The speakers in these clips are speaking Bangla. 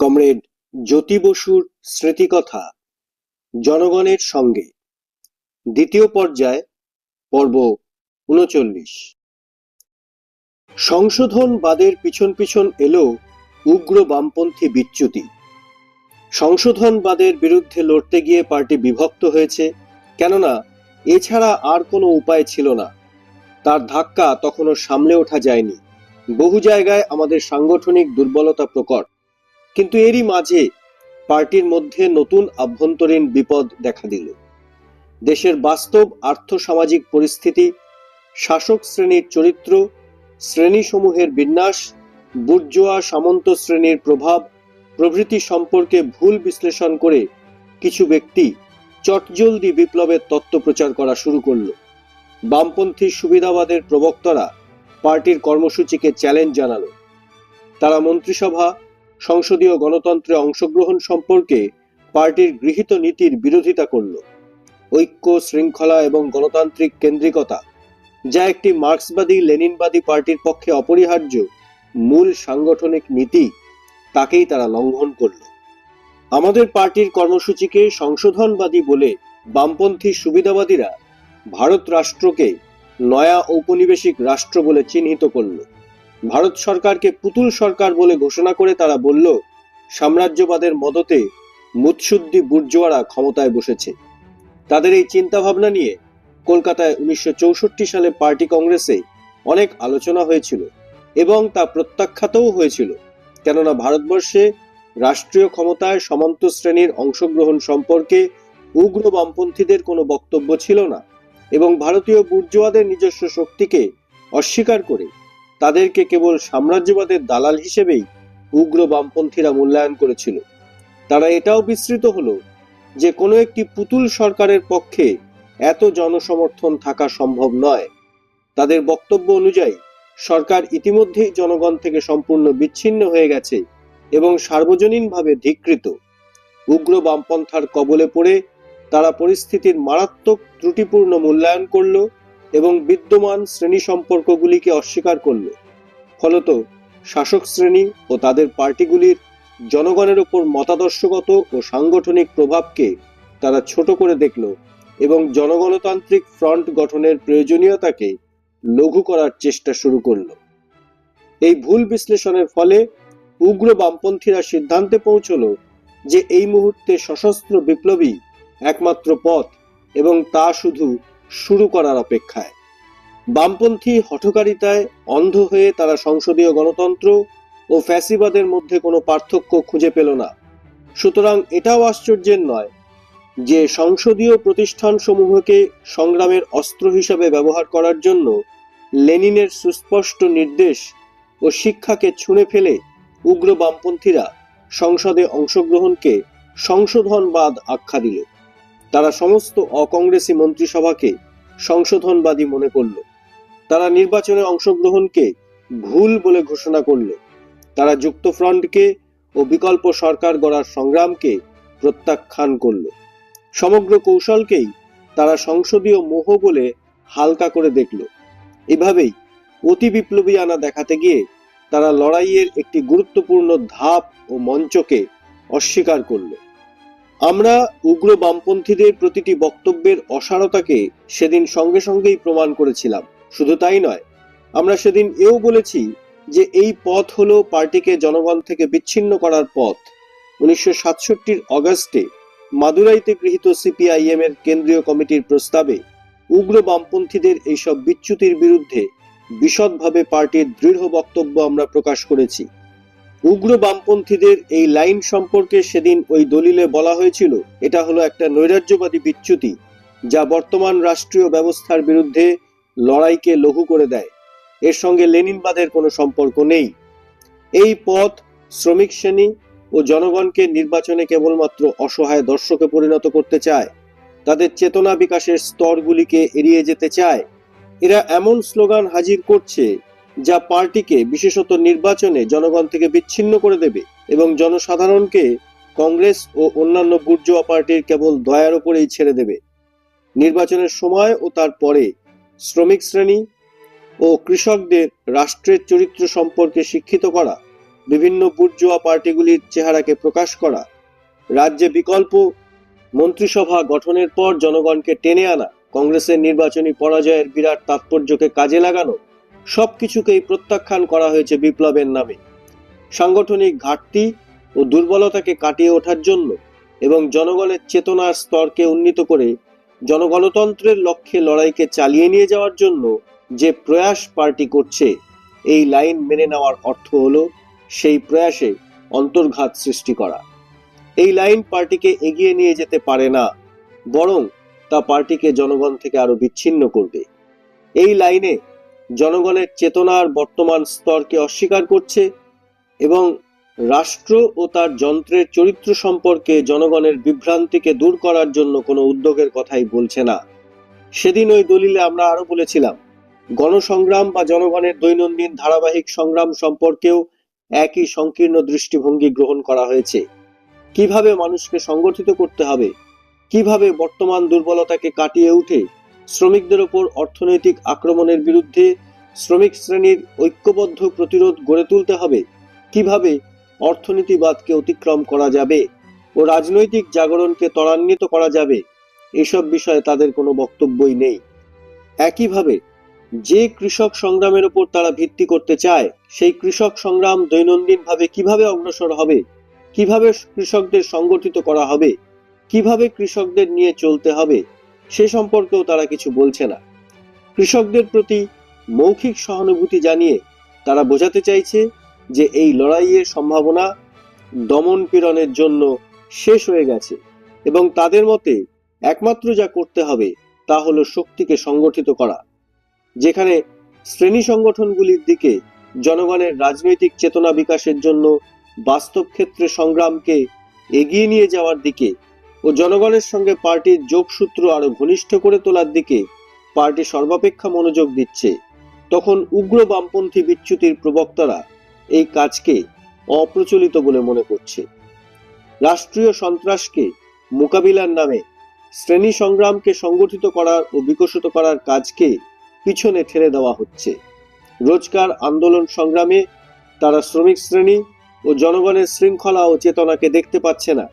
কমরেড জ্যোতি বসুর স্মৃতিকথা জনগণের সঙ্গে। দ্বিতীয় পর্যায়, পর্ব উনচল্লিশ। সংশোধনবাদের পিছন পিছন এলো উগ্র বামপন্থী বিচ্যুতি। সংশোধনবাদের বিরুদ্ধে লড়তে গিয়ে পার্টি বিভক্ত হয়েছে, কেননা এছাড়া আর কোনো উপায় ছিল না। তার ধাক্কা তখনও সামলে ওঠা যায়নি। বহু জায়গায় আমাদের সাংগঠনিক দুর্বলতা প্রকট। কিন্তু এরই মাঝে পার্টির মধ্যে নতুন আভ্যন্তরীণ বিপদ দেখা দিল। দেশের বাস্তব আর্থসামাজিক পরিস্থিতি, শাসক শ্রেণির চরিত্র, শ্রেণীসমূহের বিন্যাস, বুর্জোয়া সামন্ত শ্রেণির প্রভাব, প্রভৃতি সম্পর্কে ভুল বিশ্লেষণ করে কিছু ব্যক্তি চটজলদি বিপ্লবের তত্ত্ব প্রচার করা শুরু করল। বামপন্থী সুবিধাবাদের প্রবক্তারা পার্টির কর্মসূচিকে চ্যালেঞ্জ জানালো। তারা মন্ত্রিসভা সংসদীয় গণতন্ত্রে অংশগ্রহণ সম্পর্কে পার্টির গৃহীত নীতির বিরোধিতা করল। ঐক্য, শৃঙ্খলা এবং গণতান্ত্রিক কেন্দ্রিকতা, যা একটি মার্ক্সবাদী, লেনিনবাদী পার্টির পক্ষে অপরিহার্য মূল সাংগঠনিক নীতি, তাকেই তারা লঙ্ঘন করল। আমাদের পার্টির কর্মসূচিকে সংশোধনবাদী বলে বামপন্থী সুবিধাবাদীরা ভারত রাষ্ট্রকে নয়া ঔপনিবেশিক রাষ্ট্র বলে চিহ্নিত করল। ভারত সরকারকে পুতুল সরকার বলে ঘোষণা করে তারা বলল, সাম্রাজ্যবাদের মদতে মুৎসুদ্দি বুর্জোয়ারা ক্ষমতায় বসেছে। তাদের এই চিন্তাভাবনা নিয়ে কলকাতায় উনিশশো চৌষট্টি সালে পার্টি কংগ্রেসে অনেক আলোচনা হয়েছিল এবং তা প্রত্যাখ্যাতও হয়েছিল, কেননা ভারতবর্ষে রাষ্ট্রীয় ক্ষমতায় সমান্ত শ্রেণির অংশগ্রহণ সম্পর্কে উগ্র বামপন্থীদের কোনো বক্তব্য ছিল না এবং ভারতীয় বুর্জোয়াদের নিজস্ব শক্তিকে অস্বীকার করে তাদেরকে কেবল সাম্রাজ্যবাদের দালাল হিসেবেই উগ্র বামপন্থীরা মূল্যায়ন করেছিল। তারা এটাও বিস্তৃত হলো যে কোনো একটি পুতুল সরকারের পক্ষে এত জনসমর্থন থাকা সম্ভব নয়। তাদের বক্তব্য অনুযায়ী, সরকার ইতিমধ্যেই জনগণ থেকে সম্পূর্ণ বিচ্ছিন্ন হয়ে গেছে এবং সার্বজনীনভাবে ধিকৃত। উগ্র বামপন্থার কবলে পড়ে তারা পরিস্থিতির মারাত্মক ত্রুটিপূর্ণ মূল্যায়ন করল এবং বিদ্যমান শ্রেণি সম্পর্কগুলিকে অস্বীকার করল। ফলত শাসক শ্রেণি ও তাদের পার্টিগুলির জনগণের ওপর মতাদর্শগত ও সাংগঠনিক প্রভাবকে তারা ছোট করে দেখল এবং জনগণতান্ত্রিক ফ্রন্ট গঠনের প্রয়োজনীয়তাকে লঘু করার চেষ্টা শুরু করল। এই ভুল বিশ্লেষণের ফলে উগ্র বামপন্থীরা সিদ্ধান্তে পৌঁছল যে এই মুহূর্তে সশস্ত্র বিপ্লবী একমাত্র পথ এবং তা শুধু শুরু করার অপেক্ষায়। বামপন্থী হঠকারিতায় অন্ধ হয়ে তারা সংসদীয় গণতন্ত্র ও ফ্যাসিবাদের মধ্যে কোনো পার্থক্য খুঁজে পেল না। সুতরাং এটাও আশ্চর্যের নয় যে সংসদীয় প্রতিষ্ঠানসমূহকে সংগ্রামের অস্ত্র হিসাবে ব্যবহার করার জন্য লেনিনের সুস্পষ্ট নির্দেশ ও শিক্ষাকে ছুঁড়ে ফেলে উগ্র বামপন্থীরা সংসদে অংশগ্রহণকে সংশোধনবাদ আখ্যা দিল। তারা সমস্ত অকংগ্রেসি মন্ত্রিসভাকে সংশোধনবাদী মনে করল। তারা নির্বাচনে অংশগ্রহণকে ভুল বলে ঘোষণা করল। তারা যুক্তফ্রন্টকে ও বিকল্প সরকার গড়ার সংগ্রামকে প্রত্যাখ্যান করল। সমগ্র কৌশলকেই তারা সংসদীয় মোহ বলে হালকা করে দেখল। এভাবেই অতি বিপ্লবী আনা দেখাতে গিয়ে তারা লড়াইয়ের একটি গুরুত্বপূর্ণ ধাপ ও মঞ্চকে অস্বীকার করল। আমরা উগ্র বামপন্থীদের প্রতিটি বক্তব্যের অসারতাকে সেদিন সঙ্গে সঙ্গেই প্রমাণ করেছিলাম। শুধু তাই নয়, আমরা সেদিন এও বলেছি যে এই পথ হলো পার্টিকে জনগণ থেকে বিচ্ছিন্ন করার পথ। উনিশশো সাতষট্টির অগাস্টে মাদুরাইতে গৃহীত সিপিআইএম এর কেন্দ্রীয় কমিটির প্রস্তাবে উগ্র বামপন্থীদের এইসব বিচ্যুতির বিরুদ্ধে বিশদভাবে পার্টির দৃঢ় বক্তব্য আমরা প্রকাশ করেছি। উগ্র বামপন্থীদের এই লাইন সম্পর্কে সেদিন ওই দলিলে বলা হয়েছিল, এটা হলো একটা নৈরাজ্যবাদী বিচ্যুতি, যা বর্তমান রাষ্ট্রীয় ব্যবস্থার বিরুদ্ধে লড়াইকে লঘু করে দেয়। এর সঙ্গে লেনিনবাদের কোনো সম্পর্ক নেই। এই পথ শ্রমিক শ্রেণি ও জনগণকে নির্বাচনে কেবলমাত্র অসহায় দর্শকে পরিণত করতে চায়, তাদের চেতনা বিকাশের স্তরগুলিকে এড়িয়ে যেতে চায়। এরা এমন স্লোগান হাজির করছে যা পার্টিকে বিশেষত নির্বাচনে জনগণ থেকে বিচ্ছিন্ন করে দেবে এবং জনসাধারণকে কংগ্রেস ও অন্যান্য বুর্জোয়া পার্টির কেবল দয়ার উপরেই ছেড়ে দেবে। নির্বাচনের সময় ও তার পরে শ্রমিক শ্রেণি ও কৃষকদের রাষ্ট্রের চরিত্র সম্পর্কে শিক্ষিত করা, বিভিন্ন বুর্জোয়া পার্টিগুলির চেহারাকে প্রকাশ করা, রাজ্যে বিকল্প মন্ত্রিসভা গঠনের পর জনগণকে টেনে আনা, কংগ্রেসের নির্বাচনী পরাজয়ের বিরাট তাৎপর্যকে কাজে লাগানো সবকিছুকেই প্রত্যাখ্যান করা হয়েছে বিপ্লবের নামে। সাংগঠনিক ঘাটতি ও দুর্বলতাকে কাটিয়ে ওঠার জন্য এবং জনগণের চেতনার স্তরকে উন্নীত করে জনগণতন্ত্রের লক্ষ্যে লড়াইকে চালিয়ে নিয়ে যাওয়ার জন্য যে প্রয়াস পার্টি করছে, এই লাইন মেনে নেওয়ার অর্থ হলো সেই প্রয়াসে অন্তর্ঘাত সৃষ্টি করা। এই লাইন পার্টিকে এগিয়ে নিয়ে যেতে পারে না, বরং তা পার্টিকে জনগণ থেকে আরও বিচ্ছিন্ন করবে। এই লাইনে জনগণের চেতনার বর্তমান স্তরকে অস্বীকার করছে এবং রাষ্ট্র ও তার যন্ত্রের চরিত্র সম্পর্কে জনগণের বিভ্রান্তিকে দূর করার জন্য কোনো উদ্যোগের কথাই বলছে না। সেদিন ওই দলিলে আমরা আরও বলেছিলাম, গণসংগ্রাম বা জনগণের দৈনন্দিন ধারাবাহিক সংগ্রাম সম্পর্কেও একই সংকীর্ণ দৃষ্টিভঙ্গি গ্রহণ করা হয়েছে। কীভাবে মানুষকে সংগঠিত করতে হবে? কীভাবে বর্তমান দুর্বলতাকে কাটিয়ে উঠে শ্রমিকদের ওপর অর্থনৈতিক আক্রমণের বিরুদ্ধে শ্রমিক শ্রেণির ঐক্যবদ্ধ প্রতিরোধ গড়ে তুলতে হবে। কীভাবে অর্থনীতিবাদকে অতিক্রম করা যাবে ও রাজনৈতিক জাগরণকে ত্বরান্বিত করা যাবে, এসব বিষয়ে তাদের কোনো বক্তব্যই নেই। একইভাবে, যে কৃষক সংগ্রামের উপর তারা ভিত্তি করতে চায়, সেই কৃষক সংগ্রাম দৈনন্দিনভাবে কীভাবে অগ্রসর হবে, কীভাবে কৃষকদের সংগঠিত করা হবে, কীভাবে কৃষকদের নিয়ে চলতে হবে সে সম্পর্কেও তারা কিছু বলছে না। কৃষকদের প্রতি মৌখিক সহানুভূতি জানিয়ে তারা বোঝাতে চাইছে যে এই লড়াইয়ের সম্ভাবনা দমন পীড়নের জন্য শেষ হয়ে গেছে এবং তাদের মতে একমাত্র যা করতে হবে তা হলো শক্তিকে সংগঠিত করা, যেখানে শ্রেণি সংগঠনগুলির দিকে জনগণের রাজনৈতিক চেতনা বিকাশের জন্য বাস্তব ক্ষেত্রে সংগ্রামকে এগিয়ে নিয়ে যাওয়ার দিকে ও জনগণের সঙ্গে পার্টির যোগসূত্র আরও ঘনিষ্ঠ করে তোলার দিকে পার্টি সর্বাপেক্ষা মনোযোগ দিচ্ছে। তখন উগ্র বামপন্থী বিচ্যুতির প্রবক্তারা এই কাজকে অপ্রচলিত বলে মনে করছে। রাষ্ট্রীয় সন্ত্রাসকে মোকাবিলার নামে শ্রেণি সংগ্রামকে সংগঠিত করার ও বিকশিত করার কাজকে পিছনে ঠেলে দেওয়া হচ্ছে। রোজগার আন্দোলন সংগ্রামে তারা শ্রমিক শ্রেণি ও জনগণের শৃঙ্খলা ও চেতনাকে দেখতে পাচ্ছে না।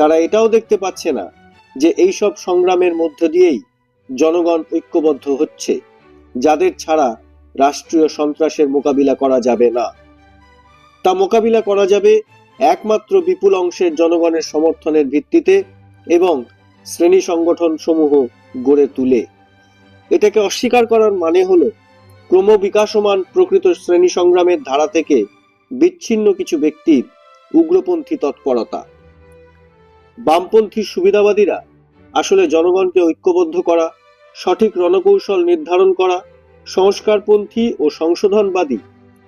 তারা এটাও দেখতে পাচ্ছে না যে এই সব সংগ্রামের মধ্য দিয়েই জনগণ ঐক্যবদ্ধ হচ্ছে, যাদের ছাড়া রাষ্ট্রীয় সন্ত্রাসের মোকাবিলা করা যাবে না। তা মোকাবিলা করা যাবে একমাত্র বিপুল অংশের জনগণের সমর্থনের ভিত্তিতে এবং শ্রেণি সংগঠন সমূহ গড়ে তুলে। এটাকে অস্বীকার করার মানে হলো, ক্রমবিকাশমান প্রকৃত শ্রেণি সংগ্রামের ধারা থেকে বিচ্ছিন্ন কিছু ব্যক্তির উগ্রপন্থী তৎপরতা। বামপন্থী সুবিধাবাদীরা আসলে জনগণকে ঐক্যবদ্ধ করা, সঠিক রণকৌশল নির্ধারণ করা, সংস্কারপন্থী ও সংশোধনবাদী,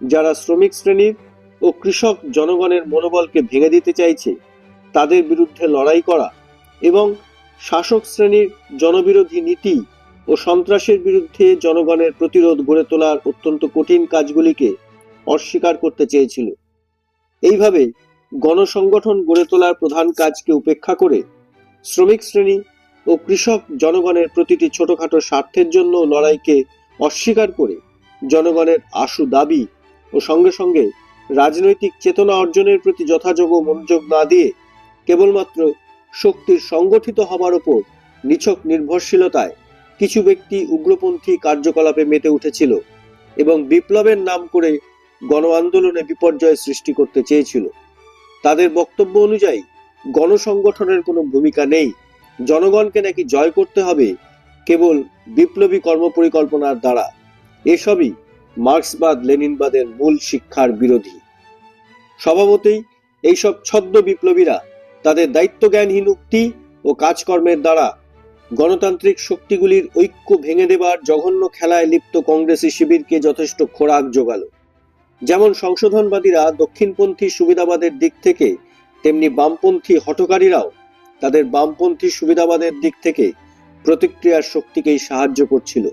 যারা শ্রমিক শ্রেণির ও কৃষক জনগণের মনোবলকে ভেঙে দিতে চাইছে, তাদের বিরুদ্ধে লড়াই করা এবং শাসক শ্রেণির জনবিরোধী নীতি ও সন্ত্রাসের বিরুদ্ধে জনগণের প্রতিরোধ গড়ে তোলার অত্যন্ত কঠিন কাজগুলিকে অস্বীকার করতে চেয়েছিল। এইভাবে গণসংগঠন গড়ে তোলার প্রধান কাজকে উপেক্ষা করে শ্রমিক শ্রেণি ও কৃষক জনগণের প্রতিটি ছোটখাটো স্বার্থের জন্য লড়াইকে অস্বীকার করে জনগণের আশু দাবি ও সঙ্গে সঙ্গে রাজনৈতিক চেতনা অর্জনের প্রতি যথাযোগ্য মনোযোগ না দিয়ে কেবলমাত্র শক্তির সংগঠিত হবার ওপর নিছক নির্ভরশীলতায় কিছু ব্যক্তি উগ্রপন্থী কার্যকলাপে মেতে উঠেছিল এবং বিপ্লবের নাম করে গণ আন্দোলনে বিপর্যয় সৃষ্টি করতে চেয়েছিল। তাদের বক্তব্য অনুযায়ী, গণসংগঠনের কোনো ভূমিকা নেই। জনগণকে নাকি জয় করতে হবে কেবল বিপ্লবী কর্মপরিকল্পনার দ্বারা। এসবই মার্ক্সবাদ, লেনিনবাদের মূল শিক্ষার বিরোধী। স্বভাবতই এইসব ছদ্ম বিপ্লবীরা তাদের দায়িত্বজ্ঞানহীন উক্তি ও কাজকর্মের দ্বারা গণতান্ত্রিক শক্তিগুলির ঐক্য ভেঙে দেবার জঘন্য খেলায় লিপ্ত কংগ্রেসি শিবিরকে যথেষ্ট খোরাক জোগালো যেমন সংশোধনবাদীরা দক্ষিণপন্থী সুবিধাবাদের দিক থেকে, তেমনি বামপন্থী হঠকারীরাও তাদের বামপন্থী সুবিধাবাদের দিক থেকে প্রতিক্রিয়ার শক্তিকেই সাহায্য করছিল।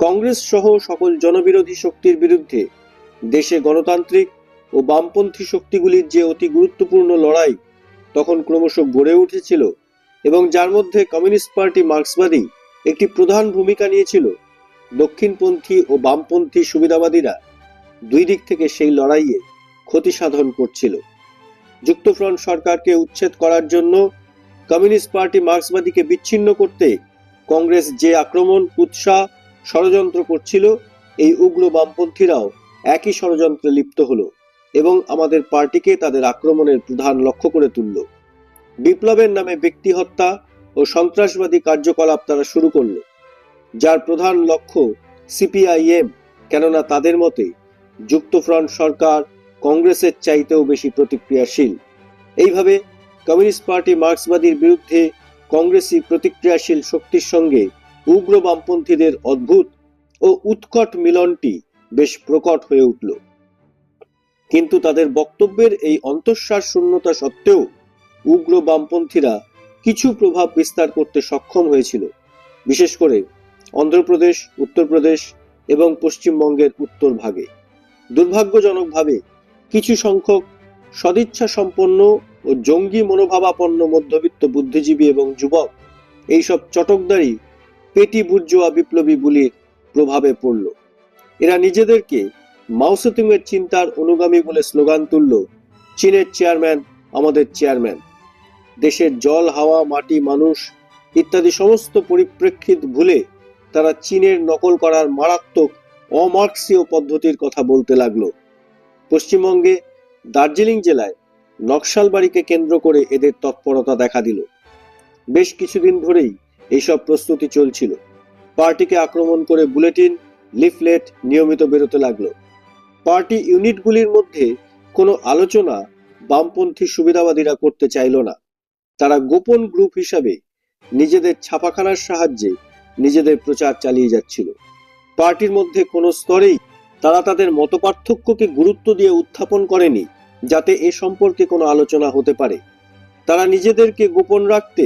কংগ্রেস সহ সকল জনবিরোধী শক্তির বিরুদ্ধে দেশে গণতান্ত্রিক ও বামপন্থী শক্তিগুলির যে অতি গুরুত্বপূর্ণ লড়াই তখন ক্রমশ গড়ে উঠেছিল এবং যার মধ্যে কমিউনিস্ট পার্টি মার্ক্সবাদী একটি প্রধান ভূমিকা নিয়েছিল, দক্ষিণপন্থী ও বামপন্থী সুবিধাবাদীরা দুই দিক থেকে সেই লড়াইয়ে ক্ষতি সাধন করছিল। যুক্তফ্রন্ট সরকারকে উচ্ছেদ করার জন্য কমিউনিস্ট পার্টি মার্ক্সবাদীকে বিচ্ছিন্ন করতে কংগ্রেস যে আক্রমণ উৎসাহ ষড়যন্ত্র করছিল, এই উগ্র বামপন্থীরাও একই ষড়যন্ত্রে লিপ্ত হলো এবং আমাদের পার্টিকে তাদের আক্রমণের প্রধান লক্ষ্য করে তুলল। বিপ্লবের নামে ব্যক্তি হত্যা ও সন্ত্রাসবাদী কার্যকলাপ তারা শুরু করল, যার প্রধান লক্ষ্য সিপিআইএম, কেননা তাদের মতে যুক্তফ্রন্ট সরকার কংগ্রেসের চাইতেও বেশি প্রতিক্রিয়াশীল। এইভাবে কমিউনিস্ট পার্টি মার্ক্সবাদীর বিরুদ্ধে কংগ্রেসি প্রতিক্রিয়াশীল শক্তির সঙ্গে উগ্র বামপন্থীদের অদ্ভুত ও উৎকট মিলনটি বেশ প্রকট হয়ে উঠল। কিন্তু তাদের বক্তব্যের এই অন্তঃসার শূন্যতা সত্ত্বেও উগ্র বামপন্থীরা কিছু প্রভাব বিস্তার করতে সক্ষম হয়েছিল, বিশেষ করে অন্ধ্রপ্রদেশ, উত্তরপ্রদেশ এবং পশ্চিমবঙ্গের উত্তর ভাগে। দুর্ভাগ্যজনকভাবে কিছু সংখ্যক সদিচ্ছা সম্পন্ন ও জঙ্গি মনোভাবাপন্ন মধ্যবিত্ত বুদ্ধিজীবী এবং যুবক এইসব চটকদারি পেটি বুর্জোয়া বিপ্লবী বুলির প্রভাবে পড়ল। এরা নিজেদেরকে মাওসেতুংয়ের চিন্তার অনুগামী বলে স্লোগান তুলল, চীনের চেয়ারম্যান আমাদের চেয়ারম্যান। দেশের জল, হাওয়া, মাটি, মানুষ ইত্যাদি সমস্ত পরিপ্রেক্ষিত ভুলে তারা চীনের নকল করার মারাত্মক অমার্ক্সীয় পদ্ধতির কথা বলতে লাগল। পশ্চিমবঙ্গে দার্জিলিং জেলায় নকশালবাড়িকে কেন্দ্র করে এদের তৎপরতা দেখা দিল। বেশ কিছুদিন ধরেই এইসব প্রস্তুতি চলছিল। পার্টিকে আক্রমণ করে বুলেটিন, লিফলেট নিয়মিত বেরোতে লাগল। পার্টি ইউনিটগুলির মধ্যে কোনো আলোচনা বামপন্থী সুবিধাবাদীরা করতে চাইল না। তারা গোপন গ্রুপ হিসাবে নিজেদের ছাপাখানার সাহায্যে নিজেদের প্রচার চালিয়ে যাচ্ছিল। পার্টির মধ্যে কোনো স্তরেই তারা তাদের মতপার্থক্যকে গুরুত্ব দিয়ে উত্থাপন করেনি, যাতে এ সম্পর্কে কোনো আলোচনা হতে পারে। তারা নিজেদেরকে গোপন রাখতে,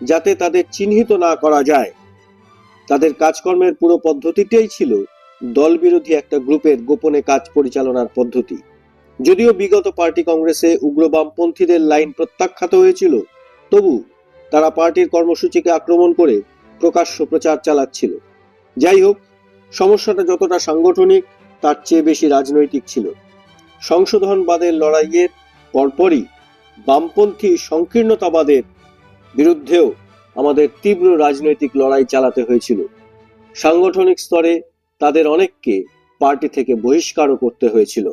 যাতে তাদের চিহ্নিত না করা যায়। তাদের কাজকর্মের পুরো পদ্ধতিটাই ছিল দলবিরোধী একটা গ্রুপের গোপনে কাজ পরিচালনার পদ্ধতি। যদিও বিগত পার্টি কংগ্রেসে উগ্র বামপন্থীদের লাইন প্রত্যাখ্যাত হয়েছিল, তবু তারা পার্টির কর্মসূচিকে আক্রমণ করে প্রকাশ্য প্রচার চালাচ্ছিল। যাই হোক সমস্যাটা যতটা সাংগঠনিক, তার চেয়ে বেশি রাজনৈতিক ছিল। সংশোধনবাদের লড়াইয়ের পরপরই বামপন্থী সংকীর্ণতাবাদের বিরুদ্ধেও আমাদের তীব্র রাজনৈতিক লড়াই চালাতে হয়েছিল। সাংগঠনিক স্তরে তাদের অনেককে পার্টি থেকে বহিষ্কারও করতে হয়েছিল।